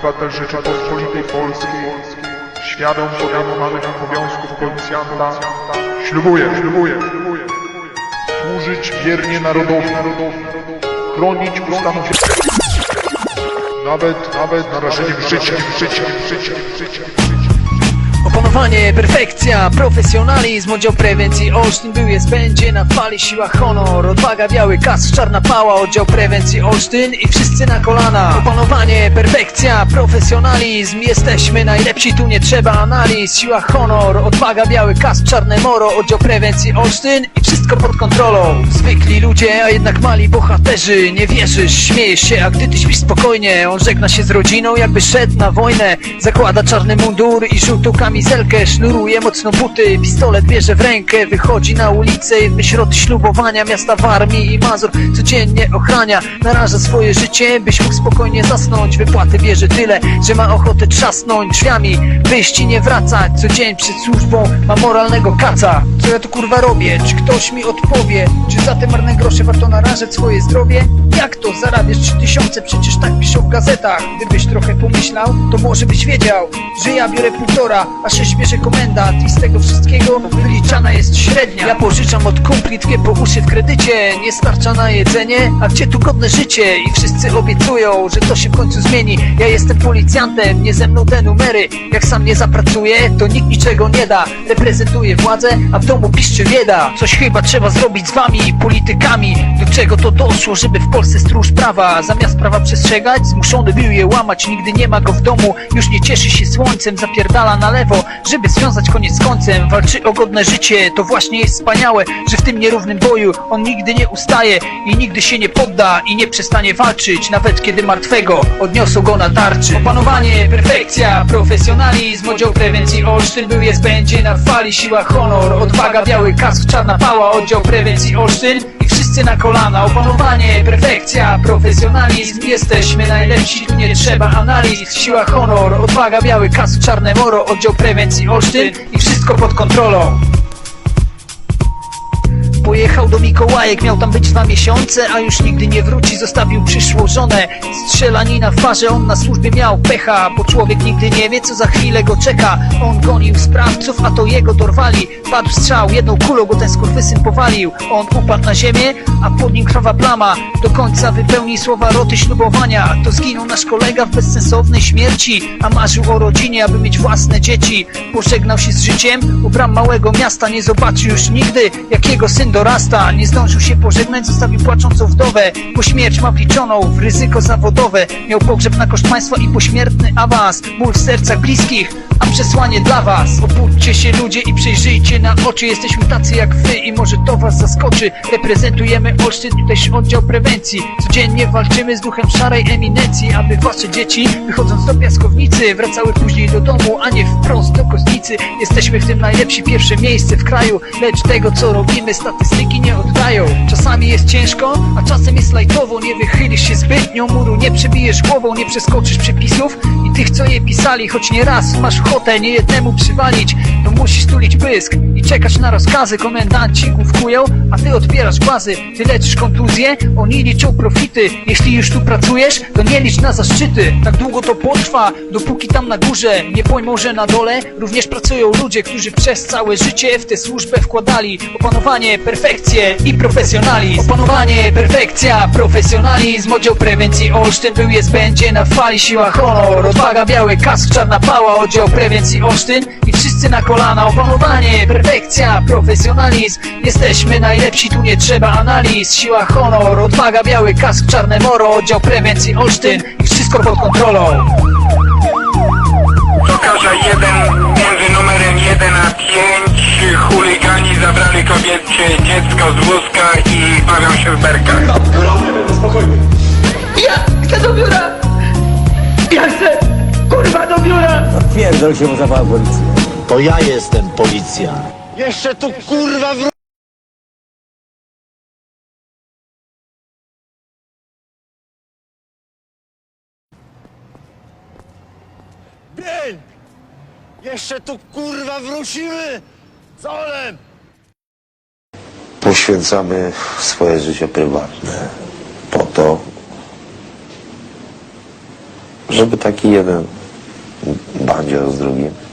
obywatel Rzeczypospolitej Polskiej, świadom podejmowanych obowiązków policjanta, ślubuję, ślubuję, służyć wiernie narodowi, chronić ustanów nawet, nawet narażeniem życia, życia, życia, życia. Opanowanie, perfekcja, profesjonalizm, oddział prewencji. Olsztyn był, jest, będzie na fali siła honor. Odwaga, biały kask, czarna pała, oddział prewencji. Olsztyn i wszyscy na kolana. Opanowanie, perfekcja, profesjonalizm, jesteśmy najlepsi, tu nie trzeba analiz. Siła honor, odwaga, biały kask, czarne moro, oddział prewencji Olsztyn i wszystko pod kontrolą. Zwykli ludzie, a jednak mali bohaterzy. Nie wierzysz, śmiejesz się, a gdy ty śpisz spokojnie. On żegna się z rodziną, jakby szedł na wojnę. Zakłada czarny mundur i żółtą kamizelkę Sznuruje mocno buty, pistolet bierze w rękę Wychodzi na ulicę myśl od ślubowania Miasta w armii i Mazur codziennie ochrania. Naraża swoje życie, byś mógł spokojnie zasnąć. Wypłaty bierze tyle, że ma ochotę trzasnąć drzwiami. Wyjść i nie wracać, co dzień przed służbą Ma moralnego kaca Co ja tu kurwa robię? Czy ktoś mi odpowie? Czy za te marne grosze warto narażać swoje zdrowie? Jak to? Zarabiasz trzy tysiące, przecież tak piszą w gazetach Gdybyś trochę pomyślał, to może byś wiedział Że ja biorę półtora, a sześć bierze komendant I z tego wszystkiego wyliczana jest średnia Ja pożyczam od kumpli tkie po uszy w kredycie Nie starcza na jedzenie, a gdzie tu godne życie? I wszyscy obiecują, że to się w końcu zmieni Ja jestem policjantem, nie ze mną te numery Jak sam nie zapracuję, to nikt niczego nie da Reprezentuję władzę, a w domu piszczy bieda Coś chyba trzeba zrobić z wami, politykami. Do czego to doszło, żeby w Polsce stróż prawa Zamiast prawa przestrzegać, zmuszony był je łamać Nigdy nie ma go w domu, już nie cieszy się słońcem Zapierdala na lewo, żeby związać koniec z końcem Walczy o godne życie, to właśnie jest wspaniałe Że w tym nierównym boju on nigdy nie ustaje I nigdy się nie podda i nie przestanie walczyć Nawet kiedy martwego odniosą go na tarczy. Opanowanie, perfekcja, profesjonalizm Oddział prewencji Olsztyn był, jest, będzie na fali Siła, honor, odwaga, biały kask, czarna pała Oddział prewencji Olsztyn i wszyscy na kolana. Opanowanie, perfekcja, profesjonalizm. Jesteśmy najlepsi, tu nie trzeba analiz. Siła, honor, odwaga, biały kask, czarne moro Oddział prewencji Olsztyn i wszystko pod kontrolą Pojechał do Mikołajek, miał tam być dwa miesiące, a już nigdy nie wróci, zostawił przyszłą żonę. Strzelanina w parze, on na służbie miał pecha, bo człowiek nigdy nie wie, co za chwilę go czeka. On gonił sprawców, a to jego dorwali. Padł strzał, jedną kulą go ten skurwysyn powalił. On upadł na ziemię, a pod nim krwawa plama. Do końca wypełni słowa roty ślubowania. To zginął nasz kolega w bezsensownej śmierci, a marzył o rodzinie, aby mieć własne dzieci. Pożegnał się z życiem, u bram małego miasta, nie zobaczył już nigdy, jak jego syn dorasta Nie zdążył się pożegnać, zostawił płaczącą wdowę. Po śmierć ma wliczoną w ryzyko zawodowe. Miał pogrzeb na koszt państwa i pośmiertny awans. Ból w sercach bliskich, a przesłanie dla was. Obudźcie się ludzie i przejrzyjcie na oczy. Jesteśmy tacy jak wy i może to was zaskoczy. Reprezentujemy Olsztyn, tutejszy oddział prewencji. Codziennie walczymy z duchem szarej eminencji Aby wasze dzieci, wychodząc do piaskownicy Wracały później do domu, a nie wprost do kostnicy. Jesteśmy w tym najlepsi, pierwsze miejsce w kraju. Lecz tego co robimy, statystyki nie oddają. Czasami jest ciężko, a czasem jest lajtowo. Nie wychylisz się zbytnio, muru nie przebijesz głową Nie przeskoczysz przepisów. I tych co je pisali Choć nie raz masz ochotę nie jednemu przywalić. To musisz tulić pysk i czekać na rozkazy Komendanci główkują, a ty odbierasz głazy Ty leczysz kontuzje, oni liczą profity. Jeśli już tu pracujesz, to nie licz na zaszczyty. Tak długo to potrwa, dopóki tam na górze Nie pojmą, że na dole również pracują ludzie Którzy przez całe życie w tę służbę wkładali. Opanowanie, perfekcję i profesjonalizm. Opanowanie, perfekcja, profesjonalizm. Oddział prewencji Olsztyn był, jest, będzie na fali Siła, honor, odwaga, biały kask, czarna pała. Oddział prewencji Olsztyn wszyscy na kolana Opanowanie, perfekcja, profesjonalizm Jesteśmy najlepsi, tu nie trzeba analiz Siła, honor, odwaga, biały kask, czarne moro Oddział prewencji Olsztyn i wszystko pod kontrolą Tokarza 1 między numerem 1 a 5 chuligani zabrali kobiecie dziecko z wózka i bawią się w berkach. Ja chcę do biura! Ja chcę, kurwa, do biura! Pierdol się, bo zawołał policję. To ja jestem policja. Jeszcze tu kurwa wró... Bień! Jeszcze tu kurwa wrócimy! Solem! poświęcamy swoje życie prywatne po to, żeby taki jeden bandzior z drugim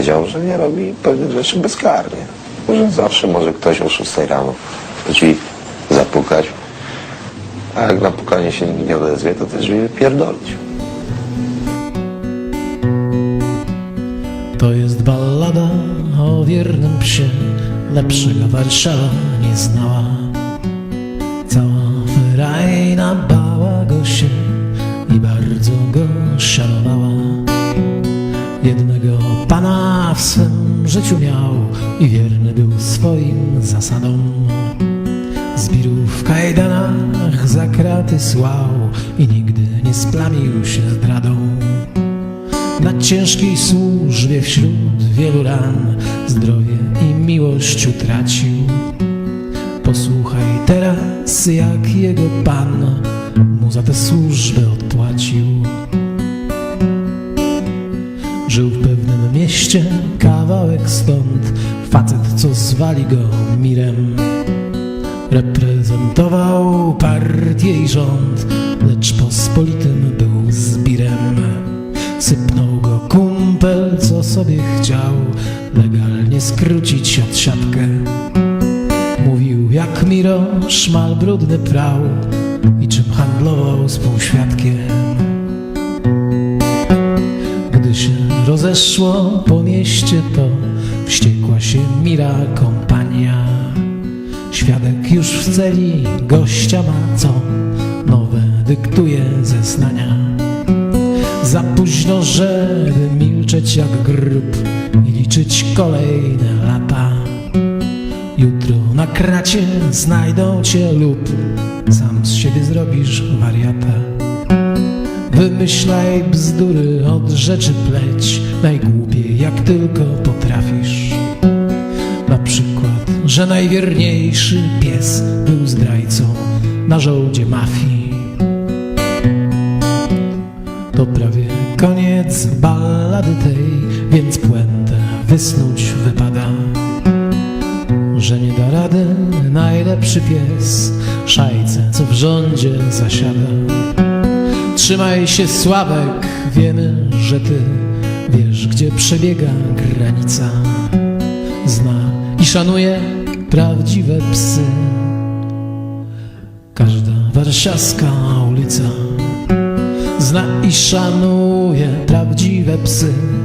wiedział, że nie robi pewnych rzeczy bezkarnie. Że zawsze może ktoś o 6 rano drzwi zapukać, a jak na pukanie się nikt nie odezwie, to te drzwi pierdolić. To jest ballada o wiernym psie, lepszego Warszawa nie znała. Cała frajna bała go się i bardzo go szanowała. Jednego pana w swym życiu miał i wierny był swoim zasadom. Zbirów w kajdanach za kraty słał i nigdy nie splamił się zdradą. Na ciężkiej służbie wśród wielu ran Zdrowie i miłość utracił Posłuchaj teraz jak jego pan Mu za tę służbę odpłacił Żył w pewnym mieście kawałek stąd. Facet co zwali go Mirem Reprezentował partię i rząd Lecz pospolitym był zbirem. Sypnął go kumpel, co sobie chciał Legalnie skrócić odsiadkę Mówił jak Miro, szmal brudny prał I czym handlował współświadkiem Gdy rozeszło po mieście to Wściekła się Mira kompania Świadek już w celi gościa ma co Nowe dyktuje zeznania za późno, żeby milczeć jak grób i liczyć kolejne lata. Jutro na kracie znajdą cię lub sam z siebie zrobisz wariata. Wymyślaj bzdury od rzeczy pleć, najgłupiej jak tylko potrafisz. Na przykład, że najwierniejszy pies był zdrajcą na żołdzie mafii. To prawie koniec ballady tej, więc puentę wysnuć wypada. Że nie da rady najlepszy pies, szajce co w rządzie zasiada. Trzymaj się Sławek, wiemy, że ty wiesz, gdzie przebiega granica. Zna i szanuje prawdziwe psy. Każda warszawska ulica zna i szanuje prawdziwe psy.